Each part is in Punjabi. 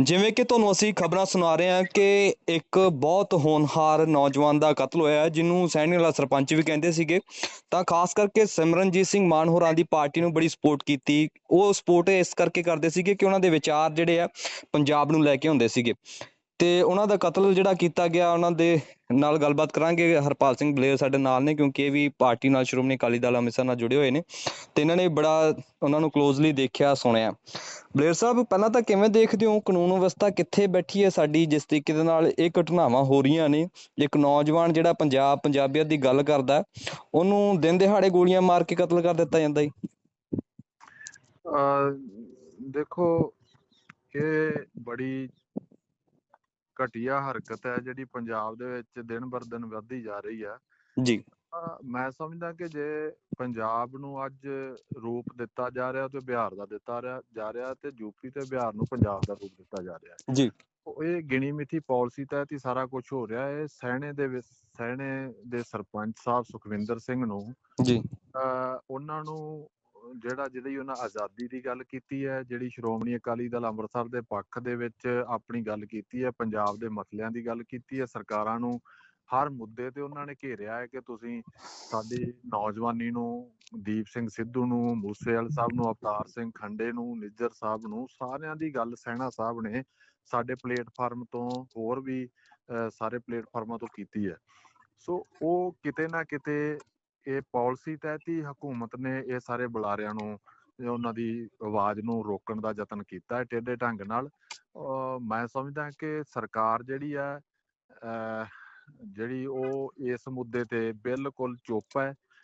ਜਿਵੇਂ ਕਿ ਤੁਹਾਨੂੰ ਅਸੀਂ ਖਬਰਾਂ ਸੁਣਾ ਰਹੇ ਹਾਂ ਕਿ ਇੱਕ ਬਹੁਤ ਹੋਣਹਾਰ ਨੌਜਵਾਨ ਦਾ ਕਤਲ ਹੋਇਆ ਹੈ, ਜਿਹਨੂੰ ਸੈਣੀ ਵਾਲਾ ਸਰਪੰਚ ਵੀ ਕਹਿੰਦੇ ਸੀਗੇ। ਤਾਂ ਖਾਸ ਕਰਕੇ ਸਿਮਰਨਜੀਤ ਸਿੰਘ ਮਾਨ ਹੋਰਾਂ ਦੀ ਪਾਰਟੀ ਨੂੰ ਬੜੀ ਸਪੋਰਟ ਕੀਤੀ। ਉਹ ਸਪੋਰਟ ਇਸ ਕਰਕੇ ਕਰਦੇ ਸੀਗੇ ਕਿ ਉਹਨਾਂ ਦੇ ਵਿਚਾਰ ਜਿਹੜੇ ਆ, ਪੰਜਾਬ ਨੂੰ ਲੈ ਕੇ ਹੁੰਦੇ ਸੀਗੇ। ਤੇ ਉਹਨਾਂ ਦਾ ਕਤਲ ਜਿਹੜਾ ਕੀਤਾ ਗਿਆ, ਉਹਨਾਂ ਦੇ ਨਾਲ ਗੱਲਬਾਤ ਕਰਾਂਗੇ। ਹਰਪਾਲ ਸਿੰਘ ਬਲੇਰ ਸਾਡੇ ਨਾਲ ਨੇ, ਕਿਉਂਕਿ ਇਹ ਵੀ ਪਾਰਟੀ ਨਾਲ ਸ਼੍ਰੋਮਣੀ ਅਕਾਲੀ ਦਲ ਅੰਮ੍ਰਿਤਸਰ ਨਾਲ ਜੁੜੇ ਹੋਏ ਨੇ ਤੇ ਇਹਨਾਂ ਨੇ ਬੜਾ ਉਹਨਾਂ ਨੂੰ ਕਲੋਜ਼ਲੀ ਦੇਖਿਆ, ਸੁਣਿਆ। ਬਲੇਰ ਸਾਹਿਬ, ਪਹਿਲਾਂ ਤਾਂ ਕਿਵੇਂ ਦੇਖਦੇ ਹੋ? ਕਾਨੂੰਨ ਵਿਵਸਥਾ ਕਿੱਥੇ ਬੈਠੀ ਹੈ ਸਾਡੀ? ਜਿਸ ਤਰੀਕੇ ਦੇ ਨਾਲ ਇਹ ਘਟਨਾਵਾਂ ਹੋ ਰਹੀਆਂ ਨੇ। ਇੱਕ ਨੌਜਵਾਨ ਜਿਹੜਾ ਪੰਜਾਬ, ਪੰਜਾਬੀਅਤ ਦੀ ਗੱਲ ਕਰਦਾ, ਉਹਨੂੰ ਦਿਨ ਦਿਹਾੜੇ ਗੋਲੀਆਂ ਮਾਰ ਕੇ ਕਤਲ ਕਰ ਦਿੱਤਾ ਜਾਂਦਾ ਜੀ। ਦੇਖੋ, ਇਹ ਬੜੀ ਘਟੀਆ ਹਰਕਤ ਹੈ ਜਿਹੜੀ ਪੰਜਾਬ ਦੇ ਵਿੱਚ ਦਿਨ ਬਰ ਦਿਨ ਵੱਧਦੀ ਜਾ ਰਹੀ ਹੈ। ਜੀ। ਮੈਂ ਸਮਝਦਾ ਕਿ ਜੇ ਪੰਜਾਬ ਨੂੰ ਅੱਜ ਰੂਪ ਦਿੱਤਾ ਜਾ ਰਿਹਾ ਤੇ ਬਿਹਾਰ ਦਾ ਦਿੱਤਾ ਰਿਹਾ ਜਾ ਰਿਹਾ ਤੇ ਯੂਪੀ ਤੇ ਬਿਹਾਰ ਨੂੰ ਪੰਜਾਬ ਦਾ ਰੂਪ ਦਿੱਤਾ ਜਾ ਰਿਹਾ ਹੈ। ਜੀ। ਇਹ ਗਿਣੀ ਮਿਥੀ ਪਾਲਿਸੀ ਤਹਿਤ ਹੀ ਸਾਰਾ ਕੁਝ ਹੋ ਰਿਹਾ ਹੈ। ਸੈਣੇ ਦੇ ਵਿੱਚ ਸੈਣੇ ਦੇ ਸਰਪੰਚ ਸਾਹਿਬ ਸੁਖਵਿੰਦਰ ਸਿੰਘ ਨੂੰ ਜੀ। ਉਹਨਾਂ ਨੂੰ ਜਿਹੜਾ ਜਿਹੜੀ ਉਹਨਾਂ ਆਜ਼ਾਦੀ ਦੀ ਗੱਲ ਕੀਤੀ ਹੈ, ਜਿਹੜੀ ਸ਼੍ਰੋਮਣੀ ਅਕਾਲੀ ਦਲ ਅੰਮ੍ਰਿਤਸਰ ਦੇ ਪੱਖ ਦੇ ਵਿੱਚ ਆਪਣੀ ਗੱਲ ਕੀਤੀ ਹੈ, ਪੰਜਾਬ ਦੇ ਮਸਲਿਆਂ ਦੀ ਗੱਲ ਕੀਤੀ ਹੈ, ਸਰਕਾਰਾਂ ਨੂੰ ਹਰ ਮੁੱਦੇ ਤੇ ਉਹਨਾਂ ਨੇ ਘੇਰਿਆ ਹੈ ਕਿ ਤੁਸੀਂ ਸਾਡੀ ਨੌਜਵਾਨੀ ਨੂੰ, ਦੀਪ ਸਿੰਘ ਸਿੱਧੂ ਨੂੰ, ਮੂਸੇਵਾਲ ਸਾਹਿਬ ਨੂੰ, ਅਵਤਾਰ ਸਿੰਘ ਖੰਡੇ ਨੂੰ, ਨਿੱਜਰ ਸਾਹਿਬ ਨੂੰ, ਸਾਰਿਆਂ ਦੀ ਗੱਲ ਸੈਣਾ ਸਾਹਿਬ ਨੇ ਸਾਡੇ ਪਲੇਟਫਾਰਮ ਤੋਂ ਹੋਰ ਵੀ, ਅਹ ਸਾਰੇ ਪਲੇਟਫਾਰਮਾਂ ਤੋਂ ਕੀਤੀ ਹੈ। ਸੋ ਉਹ ਕਿਤੇ ਨਾ ਕਿਤੇ ਇਹ ਪਾਲਿਸੀ ਤਹਿਤ ਹੀ ਹਕੂਮਤ ਨੇ ਇਹ ਸਾਰੇ ਬੁਲਾਰਿਆਂ ਨੂੰ ਉਹਨਾਂ ਦੀ ਆਵਾਜ਼ ਨੂੰ ਰੋਕਣ ਦਾ ਯਤਨ ਕੀਤਾ ਹੈ ਟੇਢੇ ਢੰਗ ਨਾਲ ਮੈਂ ਸਮਝਦਾ ਕਿ ਸਰਕਾਰ ਜਿਹੜੀ ਹੈ ਜਿਹੜੀ ਉਹ ਇਸ ਮੁੱਦੇ ਤੇ ਬਿਲਕੁਲ ਚੁੱਪ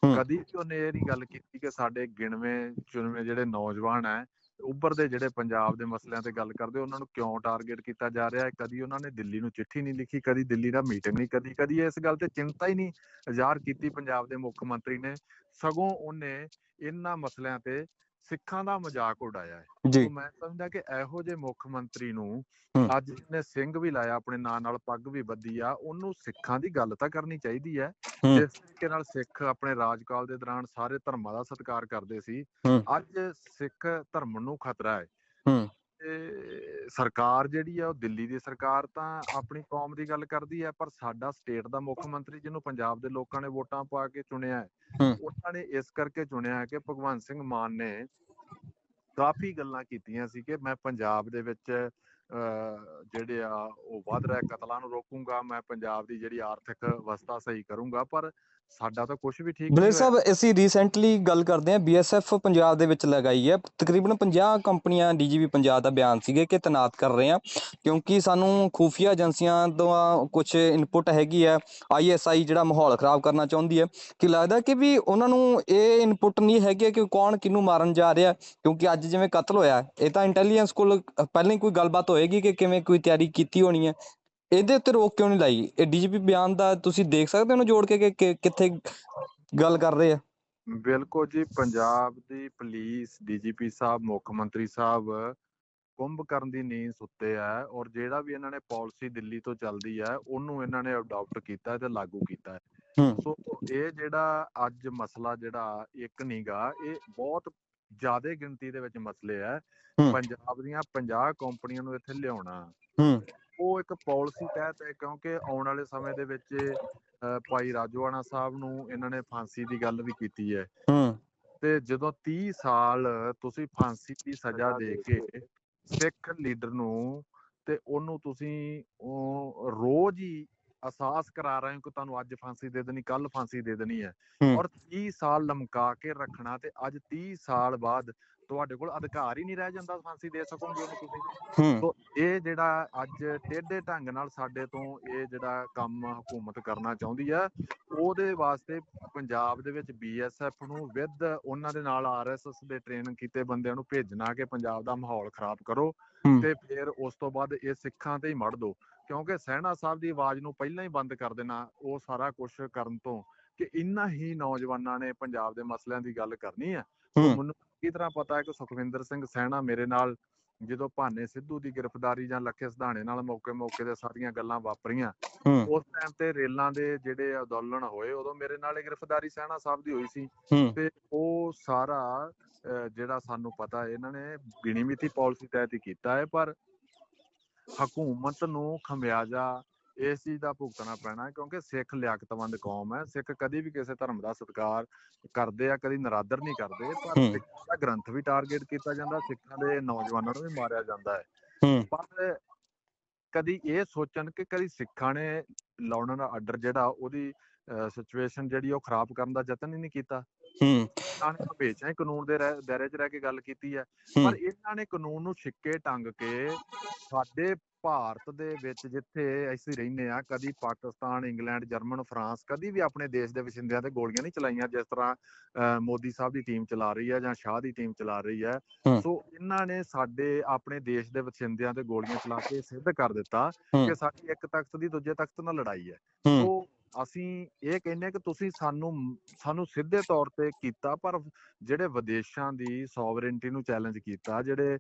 ਹੂੰ। ਕਦੀ ਵੀ ਉਹਨੇ ਇਹ ਨਹੀਂ ਗੱਲ ਕੀਤੀ ਕਿ ਸਾਡੇ ਗਿਣਵੇਂ ਚੁਣਵੇਂ ਜਿਹੜੇ ਨੌਜਵਾਨ ਹੈ ਉੱਭਰਦੇ ਜਿਹੜੇ ਪੰਜਾਬ ਦੇ ਮਸਲਿਆਂ ਤੇ ਗੱਲ ਕਰਦੇ, ਉਹਨਾਂ ਨੂੰ ਕਿਉਂ ਟਾਰਗੇਟ ਕੀਤਾ ਜਾ ਰਿਹਾ ਹੈ? ਕਦੀ ਉਹਨਾਂ ਨੇ ਦਿੱਲੀ ਨੂੰ ਚਿੱਠੀ ਨਹੀਂ ਲਿਖੀ, ਕਦੀ ਦਿੱਲੀ ਦਾ ਮੀਟਿੰਗ ਨਹੀਂ, ਕਦੀ ਕਦੀ ਇਸ ਗੱਲ ਤੇ ਚਿੰਤਾ ਹੀ ਨਹੀਂ ਜ਼ਾਹਰ ਕੀਤੀ ਪੰਜਾਬ ਦੇ ਮੁੱਖ ਮੰਤਰੀ ਨੇ। ਸਗੋਂ ਉਹਨੇ ਇਹਨਾਂ ਮਸਲਿਆਂ ਤੇ ਸਿੱਖਾਂ ਦਾ ਮਜ਼ਾਕ ਉਡਾਇਆ ਹੈ ਜੀ ਸੋ ਮੈਂ ਸਮਝਦਾ ਕਿ ਇਹੋ ਜਿਹੇ ਮੁੱਖ ਮੰਤਰੀ ਨੂੰ। ਅੱਜ ਜਿਹਨੇ ਸਿੰਘ ਵੀ ਲਾਇਆ ਆਪਣੇ ਨਾਂ ਨਾਲ ਪੱਗ ਵੀ ਬੱਧੀ ਆ ਉਹਨੂੰ ਸਿੱਖਾਂ ਦੀ ਗੱਲ ਤਾਂ ਕਰਨੀ ਚਾਹੀਦੀ ਹੈ। ਜਿਸ ਤਰੀਕੇ ਨਾਲ ਸਿੱਖ ਆਪਣੇ ਰਾਜਕਾਲ ਦੇ ਦੌਰਾਨ ਸਾਰੇ ਧਰਮਾਂ ਦਾ ਸਤਿਕਾਰ ਕਰਦੇ ਸੀ। ਅੱਜ ਸਿੱਖ ਧਰਮ ਨੂੰ ਖਤਰਾ ਹੈ। ਤੇ ਸਰਕਾਰ ਜਿਹੜੀ ਆ ਉਹ ਦਿੱਲੀ ਦੀ ਸਰਕਾਰ ਤਾਂ ਆਪਣੀ ਕੌਮ ਦੀ ਗੱਲ ਕਰਦੀ ਹੈ ਪਰ ਸਾਡਾ ਸਟੇਟ ਦਾ ਮੁੱਖ ਮੰਤਰੀ ਜਿਹਨੂੰ ਪੰਜਾਬ ਦੇ ਲੋਕਾਂ ਨੇ ਵੋਟਾਂ ਪਾ ਕੇ ਚੁਣਿਆ ਹੂੰ। ਉਹਨਾਂ ਨੇ ਇਸ ਕਰਕੇ ਚੁਣਿਆ ਹੈ ਕਿ ਭਗਵੰਤ ਸਿੰਘ ਮਾਨ ਨੇ ਕਾਫੀ ਗੱਲਾਂ ਕੀਤੀਆਂ ਸੀ ਕਿ ਮੈਂ ਪੰਜਾਬ ਦੇ ਵਿੱਚ ਅਹ, ਜਿਹੜੇ ਆ ਉਹ ਵੱਧ ਰਿਹਾ ਕਤਲਾਂ ਨੂੰ ਰੋਕੂਗਾ ਮੈਂ ਪੰਜਾਬ ਦੀ ਜਿਹੜੀ ਆਰਥਿਕ ਅਵਸਥਾ ਸਹੀ ਕਰੂੰਗਾ ਪਰ ਸਾਡਾ ਤਾਂ ਕੁਝ ਵੀ ਠੀਕ ਬਲੇਰ ਸਾਹਿਬ ਅਸੀਂ ਰੀਸੈਂਟਲੀ ਗੱਲ ਕਰਦੇ ਹਾਂ ਬੀਐਸਐਫ ਪੰਜਾਬ ਦੇ ਵਿੱਚ ਲਗਾਈ ਹੈ। ਤਕਰੀਬਨ 50 ਕੰਪਨੀਆਂ ਡੀਜੀਪੀ ਪੰਜਾਬ ਦਾ ਬਿਆਨ ਸੀਗੇ ਕਿ ਤੈਨਾਤ ਕਰ ਰਹੇ ਆ ਕਿਉਂਕਿ ਸਾਨੂੰ ਖੂਫੀਆ ਏਜੰਸੀਆਂ ਤੋਂ ਕੁਝ ਇਨਪੁਟ ਹੈਗੀ ਹੈ। ਆਈਐਸਆਈ ਜਿਹੜਾ ਮਾਹੌਲ ਖਰਾਬ ਕਰਨਾ ਚਾਹੁੰਦੀ ਹੈ। ਕਿ ਲੱਗਦਾ ਕਿ ਵੀ ਉਹਨਾਂ ਨੂੰ ਇਹ ਇਨਪੁਟ ਨਹੀਂ ਹੈਗੇ ਕਿ ਕੌਣ ਕਿਹਨੂੰ ਮਾਰਨ ਜਾ ਰਿਹਾ ਕਿਉਂਕਿ ਅੱਜ ਜਿਵੇਂ ਕਤਲ ਹੋਇਆ ਇਹ ਤਾਂ ਇੰਟੈਲੀਜੈਂਸ ਕੋਲ ਪਹਿਲਾਂ ਹੀ ਕੋਈ ਗੱਲਬਾਤ ਹੋਏਗੀ ਕਿ ਕਿਵੇਂ ਕੋਈ ਤਿਆਰੀ ਕੀਤੀ ਹੋਣੀ ਹੈ। ਇਹਦੇ ਉੱਤੇ ਰੋਕ ਕਿਉਂ ਨਹੀਂ ਲਾਈ? ਇਹ ਡੀਜੀਪੀ ਬਿਆਨ ਦਾ ਤੁਸੀਂ ਦੇਖ ਸਕਦੇ ਹੋ ਉਹਨੂੰ ਜੋੜ ਕੇ ਕਿ ਕਿੱਥੇ ਗੱਲ ਕਰ ਰਹੇ ਆ? ਬਿਲਕੁਲ ਜੀ ਪੰਜਾਬ ਦੀ ਪੁਲਿਸ ਡੀਜੀਪੀ ਸਾਹਿਬ ਮੁੱਖ ਮੰਤਰੀ ਸਾਹਿਬ ਕੁੰਭ ਕਰਨ ਦੀ ਨੀਂਦ ਸੁੱਤੇ ਆ ਔਰ ਜਿਹੜਾ ਵੀ ਇਹਨਾਂ ਨੇ ਪਾਲਿਸੀ ਦਿੱਲੀ ਤੋਂ ਚੱਲਦੀ ਹੈ ਉਹਨੂੰ ਇਹਨਾਂ ਨੇ ਅਡਾਪਟ ਕੀਤਾ ਤੇ ਲਾਗੂ ਕੀਤਾ। ਸੋ ਇਹ ਜਿਹੜਾ ਅੱਜ ਮਸਲਾ ਜਿਹੜਾ ਇੱਕ ਨੀਗਾ ਇਹ ਬਹੁਤ ਜ਼ਿਆਦਾ ਗਿਣਤੀ ਦੇ ਵਿੱਚ ਮਸਲੇ ਆ। ਪੰਜਾਬ ਦੀਆਂ 50 ਕੰਪਨੀਆਂ ਨੂੰ ਇੱਥੇ ਲਿਆਉਣਾ। ਹੂੰ। ਉਹ ਇੱਕ ਪਾਲਿਸੀ ਤਹਿਤ ਹੈ ਕਿਉਂਕਿ ਆਉਣ ਵਾਲੇ ਸਮੇਂ ਦੇ ਵਿੱਚ ਭਾਈ ਰਾਜੋਆਣਾ ਸਾਹਿਬ ਨੂੰ ਇਹਨਾਂ ਨੇ ਫਾਂਸੀ ਦੀ ਗੱਲ ਵੀ ਕੀਤੀ ਹੈ। ਹੂੰ। ਤੇ ਜਦੋਂ 30 ਸਾਲ ਤੁਸੀਂ ਫਾਂਸੀ ਦੀ ਸਜ਼ਾ ਦੇ ਕੇ ਸਿੱਖ ਲੀਡਰ ਨੂੰ ਤੇ ਉਹਨੂੰ ਤੁਸੀਂ ਉਹ ਰੋਜ਼ ਹੀ ਅਹਿਸਾਸ ਕਰਾ ਰਹੇ ਹੋ ਕਿ ਤੁਹਾਨੂੰ ਅੱਜ ਫਾਂਸੀ ਦੇ ਦੇਣੀ ਕੱਲ ਫਾਂਸੀ ਦੇ ਦੇਣੀ ਹੂੰ। ਔਰ 30 ਸਾਲ ਲਮਕਾ ਕੇ ਰੱਖਣਾ ਤੇ ਅੱਜ 30 ਸਾਲ ਬਾਅਦ ਤੁਹਾਡੇ ਕੋਲ ਅਧਿਕਾਰ ਹੀ ਨਹੀਂ ਰਹਿ ਜਾਂਦਾ ਫਾਂਸੀ ਦੇ ਸਕੋਗੇ ਉਹਨੂੰ ਤੁਸੀਂ ਸੋ ਇਹ ਜਿਹੜਾ ਅੱਜ ਟੇਢੇ ਢੰਗ ਨਾਲ ਸਾਡੇ ਤੋਂ ਇਹ ਜਿਹੜਾ ਕੰਮ ਹਕੂਮਤ ਕਰਨਾ ਚਾਹੁੰਦੀ ਹੈ ਉਹਦੇ ਵਾਸਤੇ ਪੰਜਾਬ ਦੇ ਵਿੱਚ ਬੀਐਸਐਫ ਨੂੰ ਵਿਦ ਉਹਨਾਂ ਦੇ ਨਾਲ ਆਰਐਸਐਸ ਦੇ ਟ੍ਰੇਨ ਕੀਤੇ ਬੰਦਿਆਂ ਨੂੰ ਭੇਜਣਾ ਕਿ ਪੰਜਾਬ ਦਾ ਮਾਹੌਲ ਖਰਾਬ ਕਰੋ। ਤੇ ਫਿਰ ਉਸ ਤੋਂ ਬਾਅਦ ਇਹ ਸਿੱਖਾਂ ਤੇ ਹੀ ਮੜ ਦੋ ਕਿਉਂਕਿ ਸਹਿਣਾ ਸਾਹਿਬ ਦੀ ਆਵਾਜ਼ ਨੂੰ ਪਹਿਲਾਂ ਹੀ ਬੰਦ ਕਰ ਦੇਣਾ ਉਹ ਸਾਰਾ ਕੁਝ ਕਰਨ ਤੋਂ ਕਿ ਇੰਨਾ ਹੀ ਨੌਜਵਾਨਾਂ ਨੇ ਪੰਜਾਬ ਦੇ ਮਸਲਿਆਂ ਦੀ ਗੱਲ ਕਰਨੀ ਹੂੰ। ਮੈਨੂੰ ਕੀ ਤਰ੍ਹਾਂ ਪਤਾ ਹੈ ਕਿ ਸੁਖਵਿੰਦਰ ਸਿੰਘ ਸਹਿਣਾ ਮੇਰੇ ਨਾਲ ਜਦੋਂ ਭਾਨੇ ਸਿੱਧੂ ਦੀ ਗ੍ਰਿਫਤਾਰੀ ਜਾਂ ਲੱਖੇ ਸਿਧਾਣੇ ਨਾਲ ਮੌਕੇ ਮੌਕੇ ਤੇ ਸਾਰੀਆਂ ਗੱਲਾਂ ਵਾਪਰੀਆਂ ਉਸ ਟਾਈਮ ਤੇ ਰੇਲਾਂ ਦੇ ਜਿਹੜੇ ਅੰਦੋਲਨ ਹੋਏ ਉਦੋਂ ਮੇਰੇ ਨਾਲ ਗ੍ਰਿਫਤਾਰੀ ਸਹਿਣਾ ਸਾਹਿਬ ਦੀ ਹੋਈ ਸੀ। ਤੇ ਉਹ ਸਾਰਾ ਜਿਹੜਾ ਸਾਨੂੰ ਪਤਾ ਇਹਨਾਂ ਨੇ ਗਿਣੀ ਮਿਤੀ ਪਾਲਿਸੀ ਤਹਿਤ ਹੀ ਕੀਤਾ ਹੈ ਪਰ ਹਕੂਮਤ ਨੂੰ ਖਮਿਆਜਾ ਇਸ ਚੀਜ਼ ਦਾ ਭੁਗਤਣਾ ਪੈਣਾ ਕਿਉਂਕਿ ਸਿੱਖ ਲਿਆਕਤਮੰਦ ਕੌਮ ਹੈ। ਸਿੱਖ ਕਦੀ ਵੀ ਕਿਸੇ ਧਰਮ ਦਾ ਸਤਿਕਾਰ ਕਰਦੇ ਆ ਕਦੀ ਨਰਾਦਰ ਨਹੀਂ ਕਰਦੇ ਪਰ। ਸਿੱਖਾਂ ਦਾ ਗ੍ਰੰਥ ਵੀ ਟਾਰਗੇਟ ਕੀਤਾ ਜਾਂਦਾ ਸਿੱਖਾਂ ਦੇ ਨੌਜਵਾਨਾਂ ਨੂੰ ਵੀ ਮਾਰਿਆ ਜਾਂਦਾ ਹੈ। ਪਰ ਕਦੀ ਇਹ ਸੋਚਣ ਕਿ ਕਦੀ ਸਿੱਖਾਂ ਨੇ ਲਾਉਣ ਦਾ ਆਰਡਰ ਜਿਹੜਾ ਉਹਦੀ ਸਿਚੁਏਸ਼ਨ ਜਿਹੜੀ ਉਹ ਖਰਾਬ ਕਰਨ ਦਾ ਯਤਨ ਹੀ ਨਹੀਂ ਕੀਤਾ। ਹੂੰ। ਇਹਨਾਂ ਨੇ ਹੀ ਕਾਨੂੰਨ ਦੇ ਦਾਇਰੇ 'ਚ ਰਹਿ ਕੇ ਗੱਲ ਕੀਤੀ ਹੂੰ। ਪਰ ਇਹਨਾਂ ਨੇ ਕਾਨੂੰਨ ਨੂੰ ਛਿੱਕੇ ਟੰਗ ਕੇ ਸਾਡੇ ਭਾਰਤ ਦੇ ਵਿੱਚ ਜਿੱਥੇ ਅਸੀਂ ਰਹਿੰਦੇ ਆ ਕਦੀ ਪਾਕਿਸਤਾਨ ਇੰਗਲੈਂਡ ਜਰਮਨ ਫਰਾਂਸ ਕਦੀ ਵੀ ਆਪਣੇ ਦੇਸ਼ ਦੇ ਵਸਿੰਦਿਆਂ ਤੇ ਗੋਲੀਆਂ ਨਹੀਂ ਚਲਾਈਆਂ ਜਿਸ ਤਰ੍ਹਾਂ ਮੋਦੀ ਸਾਹਿਬ ਦੀ ਟੀਮ ਚਲਾ ਰਹੀ ਹੈ ਜਾਂ ਸ਼ਾਹ ਦੀ ਟੀਮ ਚਲਾ ਰਹੀ ਹੈ। ਸੋ ਇਹਨਾਂ ਨੇ ਸਾਡੇ ਆਪਣੇ ਦੇਸ਼ ਦੇ ਵਸਿੰਦਿਆਂ ਤੇ ਗੋਲੀਆਂ ਚਲਾ ਕੇ ਸਿੱਧ ਕਰ ਦਿੱਤਾ। ਕਿ ਸਾਡੀ ਇੱਕ ਤਖਤ ਦੀ ਦੂਜੇ ਤਖਤ ਨਾਲ ਲੜਾਈ ਹੂੰ ਸੋ ਅਸੀਂ ਇਹ ਕਹਿੰਦੇ ਕਿ ਤੁਸੀਂ ਸਾਨੂੰ ਸਾਨੂੰ ਸਿੱਧੇ ਤੌਰ ਤੇ ਕੀਤਾ ਪਰ ਜਿਹੜੇ ਵਿਦੇਸ਼ਾਂ ਦੀ ਸੋਵਰੇਨਟੀ ਨੂੰ ਚੈਲੰਜ ਕੀਤਾ ਜਿਹੜੇ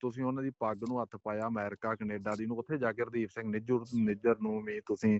ਤੁਸੀਂ ਉਹਨਾਂ ਦੀ ਪੱਗ ਨੂੰ ਹੱਥ ਪਾਇਆ ਅਮਰੀਕਾ ਕੈਨੇਡਾ ਦੀ ਨੂੰ ਉੱਥੇ ਜਾ ਕੇ ਹਰਦੀਪ ਸਿੰਘ ਨਿੱਜਰ ਨਿੱਜਰ ਨੂੰ ਵੀ ਤੁਸੀਂ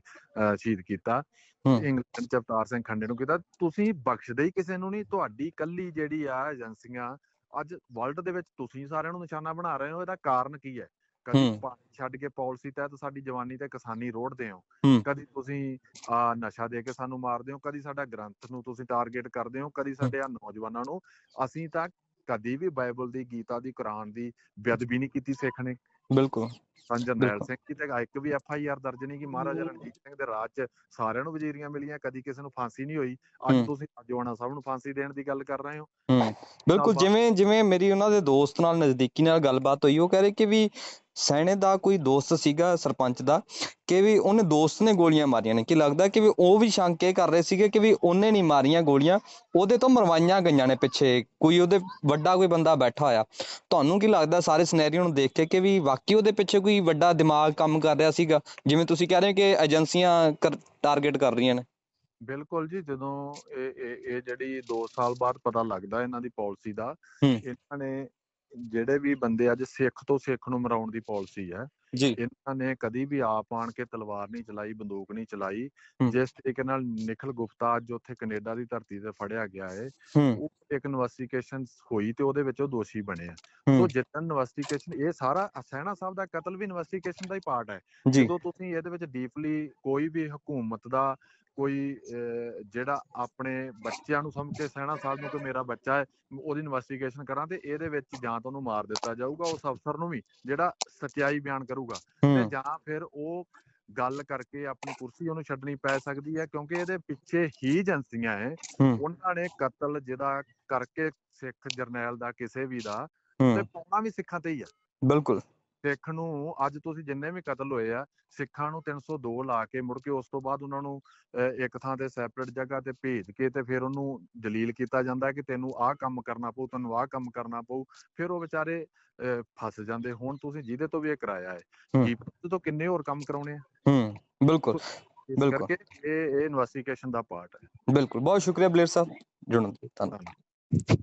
ਸ਼ਹੀਦ ਕੀਤਾ। ਇੰਗਲੈਂਡ ਚ ਅਵਤਾਰ ਸਿੰਘ ਖੰਡੇ ਨੂੰ ਕੀਤਾ ਤੁਸੀਂ ਬਖਸ਼ਦੇ ਹੀ ਕਿਸੇ ਨੂੰ ਨਹੀਂ ਤੁਹਾਡੀ ਕੱਲੀ ਜਿਹੜੀ ਆ ਏਜੰਸੀਆਂ ਅੱਜ ਵਰਲਡ ਦੇ ਵਿੱਚ ਤੁਸੀਂ ਸਾਰਿਆਂ ਨੂੰ ਨਿਸ਼ਾਨਾ ਬਣਾ ਰਹੇ ਹੋ ਇਹਦਾ ਕਾਰਨ ਕੀ ਹੈ ਕਦੀ। ਪਾਣੀ ਛੱਡ ਕੇ ਪਾਲਿਸੀ ਤਹਿਤ ਸਾਡੀ ਜਵਾਨੀ ਤੇ ਕਿਸਾਨੀ ਰੋੜਦੇ ਹੋ। ਕਦੀ ਤੁਸੀਂ ਆ ਨਸ਼ਾ ਦੇ ਕੇ ਸਾਨੂੰ ਮਾਰਦੇ ਹੋ ਕਦੀ ਸਾਡਾ ਗ੍ਰੰਥ ਨੂੰ ਤੁਸੀਂ ਟਾਰਗੇਟ ਕਰਦੇ ਹੋ ਕਦੀ ਸਾਡੇ ਆ ਨੌਜਵਾਨਾਂ ਨੂੰ। ਅਸੀਂ ਤਾਂ ਕਦੀ ਵੀ ਬਾਈਬਲ ਦੀ ਗੀਤਾ ਦੀ ਕੁਰਾਨ ਦੀ ਬੇਅਦਬੀ ਨਹੀਂ ਕੀਤੀ ਸਿੱਖ ਨੇ। ਬਿਲਕੁਲ। ਸੰਤ ਜਰਨੈਲ ਬਿਲਕੁਲ। ਸਿੰਘ ਜੀ ਤੇ ਇੱਕ ਵੀ ਐਫ ਆਈ ਆਰ ਦਰਜ ਨਹੀਂ ਕਿ ਮਹਾਰਾਜਾ ਰਣਜੀਤ ਸਿੰਘ ਦੇ ਰਾਜ 'ਚ ਸਾਰਿਆਂ ਨੂੰ ਵਜ਼ੀਰੀਆਂ ਮਿਲੀਆਂ ਕਦੀ ਕਿਸੇ ਨੂੰ ਫਾਂਸੀ ਨਹੀਂ ਹੋਈ। ਅੱਜ। ਤੁਸੀਂ ਜਵਾਨਾ ਸਾਹਿਬ ਨੂੰ ਫਾਂਸੀ ਦੇਣ ਦੀ ਗੱਲ ਕਰ ਰਹੇ ਹੋ। ਬਿਲਕੁਲ ਜਿਵੇਂ ਜਿਵੇਂ ਮੇਰੀ ਉਹਨਾਂ ਦੇ ਦੋਸਤ ਨਾਲ ਨਜ਼ਦੀਕੀ ਨਾਲ ਗੱਲਬਾਤ ਹੋਈ ਉਹ ਕਹਿ ਰਹੇ ਕਿ ਵੀ ਸੈਣੇ ਦਾ ਕੋਈ ਦੋਸਤ ਸੀਗਾ ਸਰਪੰਚ ਦਾ ਕਿ ਵੀ ਉਹਨੇ ਦੋਸਤ ਨੇ ਗੋਲੀਆਂ ਮਾਰੀਆਂ ਨੇ ਕਿ ਲੱਗਦਾ ਕਿ ਵੀ ਉਹ ਵੀ ਸ਼ੰਕੇ ਕਰ ਰਹੇ ਸੀਗੇ ਕਿ ਵੀ ਉਹਨੇ ਨਹੀਂ ਮਾਰੀਆਂ ਗੋਲੀਆਂ ਉਹਦੇ ਤੋਂ ਮਰਵਾਈਆਂ ਗਈਆਂ ਨੇ ਪਿੱਛੇ ਕੋਈ ਉਹਦੇ ਵੱਡਾ ਕੋਈ ਬੰਦਾ ਬੈਠਾ ਹੋਇਆ। ਤੁਹਾਨੂੰ ਕੀ ਲੱਗਦਾ ਸਾਰੇ ਸਿਨੈਰੀਓ ਨੂੰ ਦੇਖ ਕੇ ਕਿ ਵੀ ਵਾਕਈ ਉਹਦੇ ਪਿੱਛੇ ਕੋਈ ਵੱਡਾ ਦਿਮਾਗ ਕੰਮ ਕਰ ਰਿਹਾ ਸੀਗਾ? ਜਿਵੇਂ ਤੁਸੀਂ ਕਹਿ ਰਹੇ ਹੋ ਕਿ ਏਜੰਸੀਆਂ ਟਾਰਗੇਟ ਕਰ ਰਹੀਆਂ ਨੇ। ਬਿਲਕੁਲ ਜੀ ਜਦੋਂ ਇਹ ਇਹ ਜਿਹੜੀ 2 ਸਾਲ ਬਾਅਦ ਪਤਾ ਲੱਗਦਾ ਇਹਨਾਂ ਦੀ ਪਾਲਿਸੀ ਦਾ। ਇਹਨਾਂ ਨੇ ਜਿਹੜੇ ਵੀ ਬੰਦੇ ਅੱਜ ਸਿੱਖ ਤੋਂ ਸਿੱਖ ਨੂੰ ਮਰਾਉਣ ਦੀ ਪਾਲਿਸੀ ਹੈ ਜੀ। ਇਹਨਾਂ ਨੇ ਕਦੀ ਵੀ ਆਪ ਆਣ ਕੇ ਤਲਵਾਰ ਨਹੀਂ ਚਲਾਈ ਬੰਦੂਕ ਨਹੀਂ ਚਲਾਈ। ਜਿਸ ਤਰੀਕੇ ਨਾਲ ਨਿਖਲ ਗੁਪਤਾ ਅੱਜ ਉੱਥੇ ਕੈਨੇਡਾ ਦੀ ਧਰਤੀ ਤੇ ਫੜਿਆ ਗਿਆ ਹੈ। ਉਹ ਇੱਕ ਇਨਵੈਸਟੀਗੇਸ਼ਨ ਹੋਈ ਤੇ ਉਹਦੇ ਵਿੱਚ ਉਹ ਦੋਸ਼ੀ ਬਣੇ ਆ। ਸੋ ਜਿੱਦਾਂ ਇਨਵੈਸਟੀਗੇਸ਼ਨ ਇਹ ਸਾਰਾ ਸਹਿਣਾ ਸਾਹਿਬ ਦਾ ਕਤਲ ਵੀ ਇਨਵੈਸਟੀਗੇਸ਼ਨ ਦਾ ਹੀ ਪਾਰਟ ਹੈ। ਜਦੋਂ ਤੁਸੀਂ ਇਹਦੇ ਵਿੱਚ ਡੀਪਲੀ ਕੋਈ ਵੀ ਹਕੂਮਤ ਦਾ ਕੋਈ ਜਿਹੜਾ ਆਪਣੇ ਬੱਚਿਆਂ ਨੂੰ ਸਮਝ ਕੇ ਸਹਿਣਾ ਸਾਹਿਬ ਨੂੰ ਕਿ ਮੇਰਾ ਬੱਚਾ ਹੈ ਉਹਦੀ ਇਨਵੈਸਟੀਗੇਸ਼ਨ ਕਰਾਂ ਤੇ ਇਹਦੇ ਵਿੱਚ ਜਾਂ ਤਾਂ ਉਹਨੂੰ ਮਾਰ ਦਿੱਤਾ ਜਾਊਗਾ ਉਸ ਅਫਸਰ ਨੂੰ ਵੀ ਜਿਹੜਾ ਸਚਾਈ ਬਿਆਨ ਕਰੂਗਾ ਤੇ ਜਾਂ ਫਿਰ ਉਹ ਗੱਲ ਕਰਕੇ ਆਪਣੀ ਕੁਰਸੀ ਉਹਨੂੰ ਛੱਡਣੀ ਪੈ ਸਕਦੀ ਹੈ ਕਿਉਂਕਿ ਇਹਦੇ ਪਿੱਛੇ ਹੀ ਏਜੰਸੀਆਂ ਹੈ। ਉਹਨਾਂ ਨੇ ਕਤਲ ਜਿਹਦਾ ਕਰਕੇ ਸਿੱਖ ਜਰਨੈਲ ਦਾ ਕਿਸੇ ਵੀ ਦਾ ਤੇ ਪਾਉਣਾ ਵੀ ਸਿੱਖਾਂ ਤੇ ਹੀ ਆ। ਬਿਲਕੁਲ। ਸਿੱਖ ਨੂੰ ਅੱਜ ਤੁਸੀਂ ਜਿੰਨੇ ਵੀ ਕਤਲ ਹੋਏ ਆ ਸਿੱਖਾਂ ਨੂੰ 302 ਲਾ ਕੇ ਮੁੜ ਕੇ ਉਸ ਤੋਂ ਬਾਅਦ ਉਹਨਾਂ ਨੂੰ ਇੱਕ ਥਾਂ ਤੇ ਸੈਪਰੇਟ ਜਗ੍ਹਾ ਤੇ ਭੇਜ ਕੇ ਤੇ ਫਿਰ ਉਹਨੂੰ ਜਲੀਲ ਕੀਤਾ ਜਾਂਦਾ ਕਿ ਤੈਨੂੰ ਆਹ ਕੰਮ ਕਰਨਾ ਪਊ ਤੈਨੂੰ ਆਹ ਕੰਮ ਕਰਨਾ ਪਊ ਫਿਰ ਉਹ ਵਿਚਾਰੇ ਫਸ ਜਾਂਦੇ। ਹੁਣ ਤੁਸੀਂ ਜਿਹਦੇ ਤੋਂ ਵੀ ਇਹ ਕਰਾਇਆ ਹੈ ਤੋਂ ਕਿੰਨੇ ਹੋਰ ਕੰਮ ਕਰਾਉਣੇ ਆ? ਹੂੰ ਬਿਲਕੁਲ ਬਿਲਕੁਲ। ਇਹ ਇਹ ਇਨਵੈਸਟੀਗੇਸ਼ਨ ਦਾ ਪਾਰਟ ਹੈ। ਬਿਲਕੁਲ ਬਹੁਤ ਸ਼ੁਕਰੀਆ ਬਲੇਰ ਸਾਹਿਬ। ਜੁੜਨ ਲਈ ਧੰਨਵਾਦ।